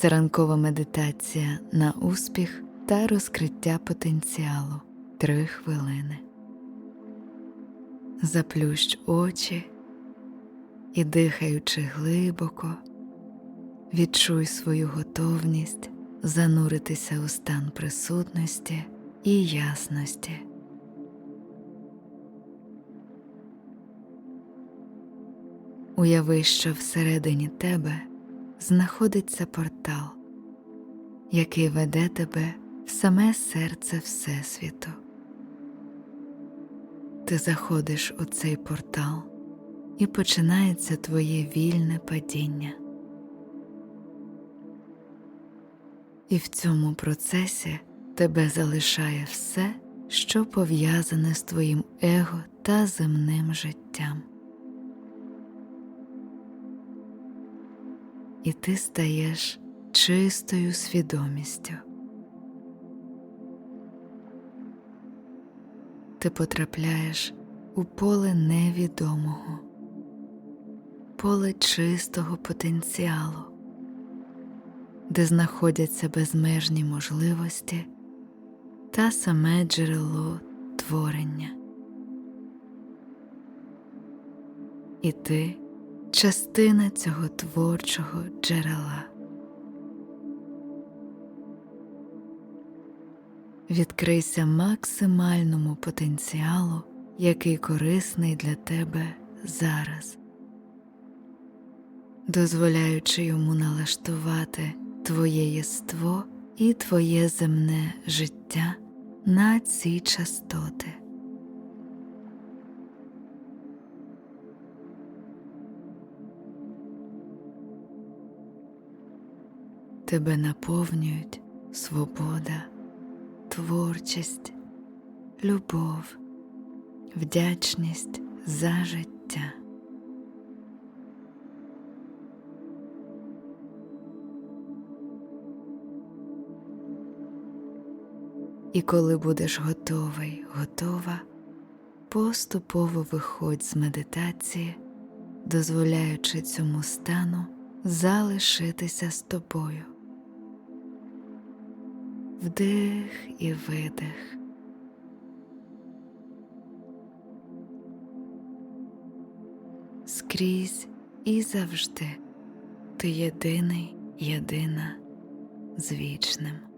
Це ранкова медитація на успіх та розкриття потенціалу. Три хвилини. Заплющ очі і, дихаючи глибоко, відчуй свою готовність зануритися у стан присутності і ясності. Уяви, що всередині тебе знаходиться портал, який веде тебе в саме серце Всесвіту. Ти заходиш у цей портал і починається твоє вільне падіння. І в цьому процесі тебе залишає все, що пов'язане з твоїм его та земним життям. І ти стаєш чистою свідомістю. Ти потрапляєш у поле невідомого, поле чистого потенціалу, де знаходяться безмежні можливості та саме джерело творення. І ти частина цього творчого джерела. Відкрийся максимальному потенціалу, який корисний для тебе зараз, дозволяючи йому налаштувати твоє єство і твоє земне життя на ці частоти. Тебе наповнюють свобода, творчість, любов, вдячність за життя. І коли будеш готовий, готова, поступово виходь з медитації, дозволяючи цьому стану залишитися з тобою. Вдих і видих. Скрізь і завжди ти єдиний, єдина з вічним.